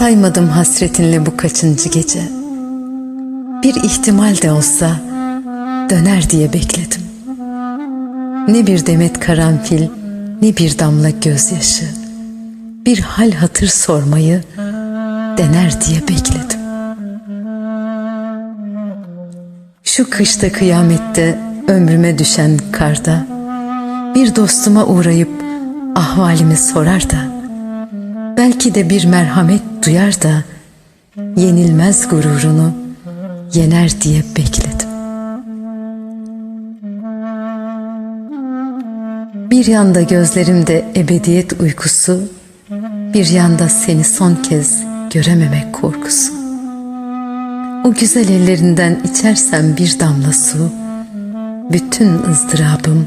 Saymadım hasretinle bu kaçıncı gece. Bir ihtimal de olsa döner diye bekledim. Ne bir demet karanfil, ne bir damla gözyaşı. Bir hal hatır sormayı dener diye bekledim. Şu kışta kıyamette ömrüme düşen karda bir dostuma uğrayıp ahvalimi sorar da belki de bir merhamet duyar da yenilmez gururunu yener diye bekledim. Bir yanda gözlerimde ebediyet uykusu, bir yanda seni son kez görememek korkusu. O güzel ellerinden içersem bir damla su, bütün ızdırabım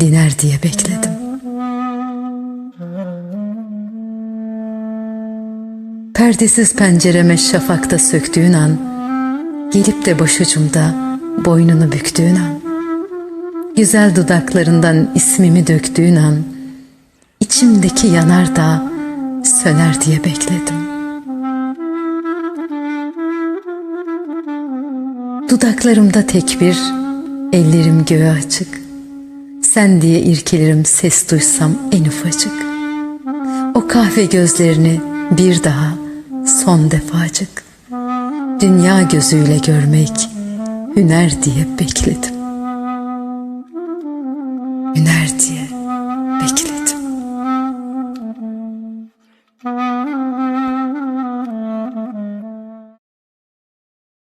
diner diye bekledim. Perdesiz pencereme şafakta söktüğün an, gelip de başucumda boynunu büktüğün an, güzel dudaklarından ismimi döktüğün an, içimdeki yanar da söner diye bekledim. Dudaklarımda tekbir, ellerim göğe açık. Sen diye irkilirim ses duysam en ufacık. O kahve gözlerini bir daha son defacık dünya gözüyle görmek hüner diye bekledim. Hüner diye.